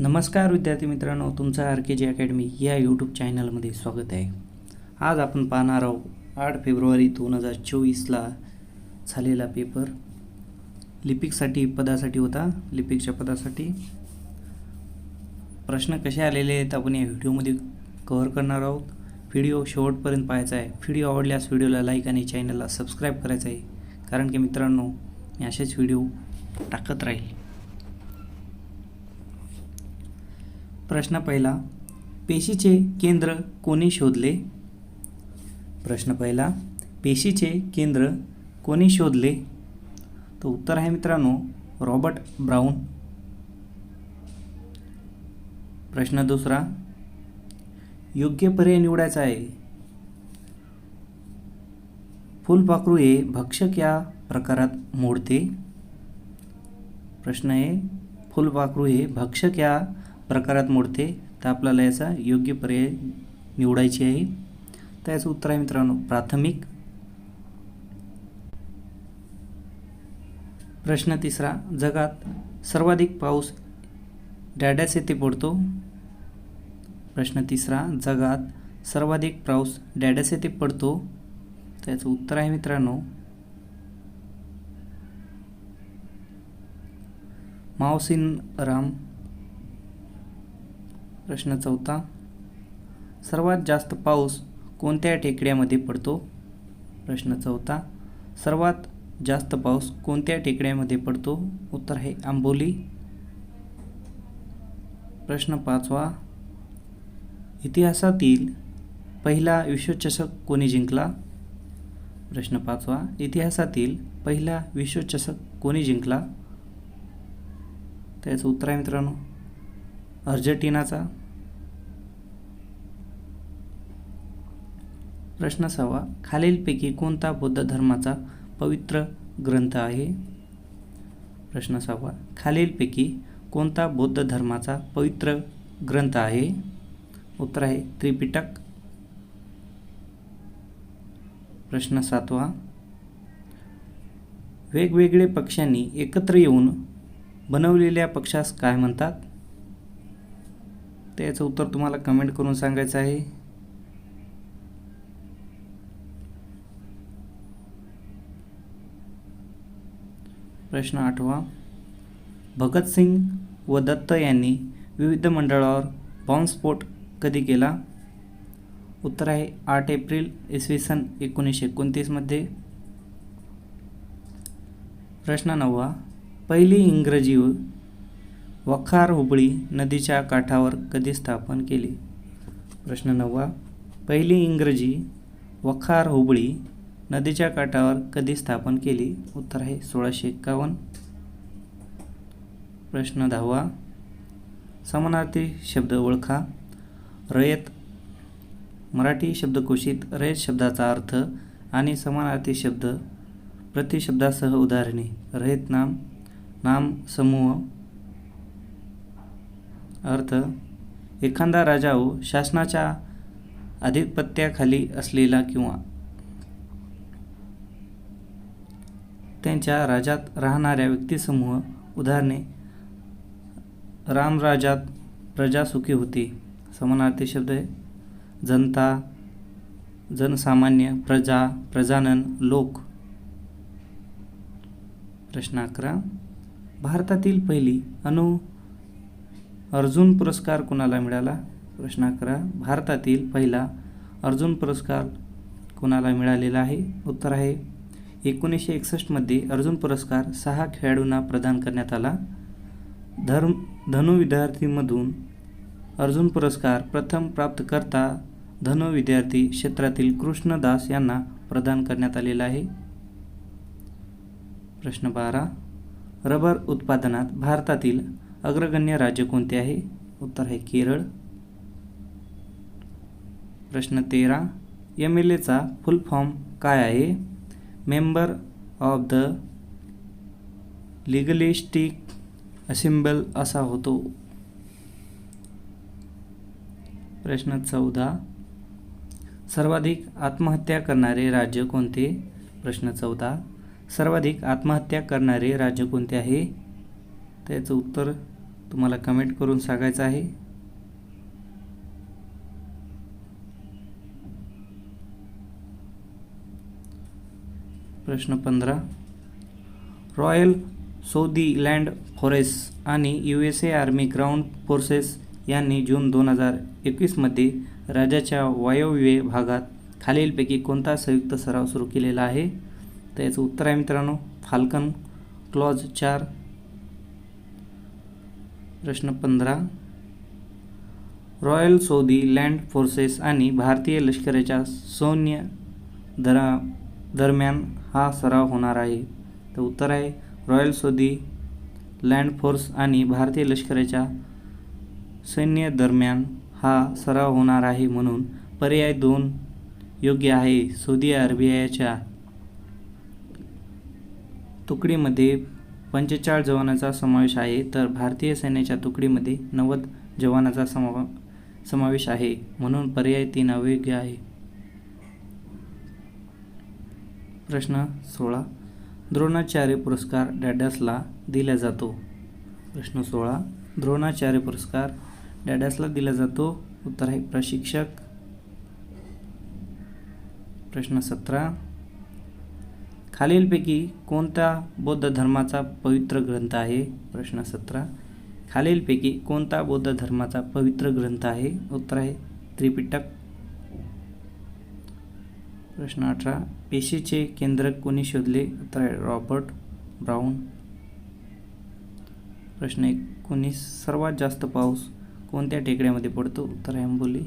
नमस्कार विद्यार्थी मित्रांनो तुमचं आर के जी अकॅडमी या यूट्यूब चॅनलमध्ये स्वागत आहे. आज आपण पाहणार आहोत आठ फेब्रुवारी दोन हजार चोवीसला झालेला पेपर लिपिकसाठी पदासाठी होता. लिपिकच्या पदासाठी. प्रश्न कसे आलेले आहेत आपण या व्हिडिओमध्ये कव्हर करणार आहोत. व्हिडिओ शेवटपर्यंत पाहायचा आहे. व्हिडिओ आवडल्यास व्हिडिओला लाईक आणि चॅनलला सबस्क्राईब करायचं आहे. कारण की मित्रांनो मी असेच व्हिडिओ टाकत राहील. प्रश्न पहिला पेशीचे केंद्र कोणी शोधले? प्रश्न पहिला पेशीचे केंद्र कोणी शोधले? तर उत्तर आहे मित्रांनो रॉबर्ट ब्राऊन. प्रश्न दुसरा योग्य पर्याय निवडायचा आहे. फुलपाखरू हे भक्षक या प्रकारात मोडते. प्रश्न आहे फुलपाखरू हे भक्षक या प्रकारात मोडते. तर आपल्याला याचा योग्य पर्याय निवडायची आहे. तर याचं उत्तर आहे मित्रांनो प्राथमिक. प्रश्न तिसरा जगात सर्वाधिक पाऊस डॅडॅस येथे पडतो. प्रश्न तिसरा जगात सर्वाधिक पाऊस डॅडॅस येथे पडतो. त्याचं उत्तर आहे मित्रांनो मावसिन राम प्रश्न चौथा. सर्वात जास्त पाऊस कोणत्या टेकड्यामध्ये पडतो? प्रश्न चौथा. सर्वात जास्त पाऊस कोणत्या टेकड्यामध्ये पडतो? उत्तर आहे आंबोली. प्रश्न पाचवा. इतिहासातील पहिला विश्वचषक कोणी जिंकला? प्रश्न पाचवा. इतिहासातील पहिला विश्वचषक कोणी जिंकला? त्याचं उत्तर आहे मित्रांनो अर्जेंटिनाचा प्रश्न सहावा. खालीलपैकी कोणता बौद्ध धर्माचा पवित्र ग्रंथ आहे? प्रश्न सहावा. खालीलपैकी कोणता बौद्ध धर्माचा पवित्र ग्रंथ आहे? उत्तर आहे त्रिपिटक. प्रश्न सातवा. वेगवेगळे पक्षांनी एकत्र येऊन बनवलेल्या पक्षास काय म्हणतात? तर याचं उत्तर तुम्हाला कमेंट करून सांगायचं आहे. प्रश्न आठवा. भगतसिंग व दत्त यांनी विविध मंडळावर बॉम्बस्फोट कधी केला? उत्तर आहे आठ एप्रिल इसवी सन एकोणीसशे एकोणतीसमध्ये प्रश्न नववा. पहिली इंग्रजी वखार हुबळी नदीच्या काठावर कधी स्थापन केली? प्रश्न नववा. पहिली इंग्रजी वखार हुबळी नदीच्या काठावर कधी स्थापन केली? उत्तर आहे सोळाशे एक्कावन्न. प्रश्न दहावा. समानार्थी शब्द ओळखा. रयत. मराठी शब्दकोशीत रयत शब्दाचा अर्थ आणि समानार्थी शब्द प्रतिशब्दासह उदाहरणे. रयत नाम नाम समूह अर्थ एखादा राजा हो शासनाच्या आधिपत्याखाली असलेला किंवा त्यांच्या राज्यात राहणाऱ्या व्यक्तिसमूह उदाहरणे रामराजात प्रजा सुखी होती समानार्थी शब्द आहे. जनता जनसामान्य प्रजा प्रजानन लोक. प्रश्न अकरा. भारतातील पहिली अनु अर्जुन पुरस्कार कोणाला मिळाला? प्रश्न अकरा. भारतातील पहिला अर्जुन पुरस्कार कोणाला मिळालेला आहे? उत्तर आहे. एकोणीसशे एकसष्टमध्ये अर्जुन पुरस्कार सहा खेळाडूंना प्रदान करण्यात आला. धर्म धनु विद्यार्थीमधून अर्जुन पुरस्कार प्रथम प्राप्तकर्ता धनु विद्यार्थी क्षेत्रातील कृष्णदास यांना प्रदान करण्यात आलेला आहे. प्रश्न बारा. रबर उत्पादनात भारतातील अग्रगण्य राज्य कोणते आहे? उत्तर आहे केरळ. प्रश्न तेरा एम एल एचा फुल फॉर्म काय आहे? Member of the legislative assembly असा होतो. प्रश्न चौदा सर्वाधिक आत्महत्या करणारे राज्य कोणते? प्रश्न चौदा सर्वाधिक आत्महत्या करणारे राज्य कोणते आहे? त्याचं उत्तर तुम्हाला कमेंट करून सांगायचं आहे. प्रश्न पंधरा. रॉयल सौदी लँड फॉरेस आणि U S A army ground forces यांनी जून दोन हजार एकवीसमध्ये राज्याच्या वायव्य भागात खालीलपैकी कोणता संयुक्त सराव सुरू केलेला आहे? तर याचं उत्तर आहे मित्रांनो फाल्कन क्लॉज चार. प्रश्न पंधरा. रॉयल सौदी लँड फोर्सेस आणि भारतीय लष्कराच्या सैन्य दरा दरम्यान हा सराव होणार आहे. तर उत्तर आहे रॉयल सौदी लँड फोर्स आणि भारतीय लष्कराच्या सैन्य दरम्यान हा सराव होणार आहे म्हणून पर्याय दोन योग्य आहे. सौदी अरेबियाच्या तुकडीमध्ये पंचेचाळीस जवानाचा समावेश आहे तर भारतीय सैन्याच्या तुकडीमध्ये नव्वद जवानाचा समा समावेश आहे म्हणून पर्याय तीन अयोग्य आहे. प्रश्न सोळा. द्रोणाचार्य पुरस्कार डॅडसला दिला जातो. प्रश्न सोळा. द्रोणाचार्य पुरस्कार डॅडसला दिला जातो. उत्तर आहे प्रशिक्षक. प्रश्न सतरा. खालीलपैकी कोणता बौद्ध धर्माचा पवित्र ग्रंथ आहे? प्रश्न सतरा. खालीलपैकी कोणता बौद्ध धर्माचा पवित्र ग्रंथ आहे? उत्तर आहे त्रिपिटक. प्रश्न अठरा. पेशीचे केंद्रक कोणी शोधले? उत्तर आहे रॉबर्ट ब्राऊन. प्रश्न एकोणीस. सर्वात जास्त पाऊस कोणत्या टेकड्यामध्ये पडतो? उत्तर आहे आंबोली.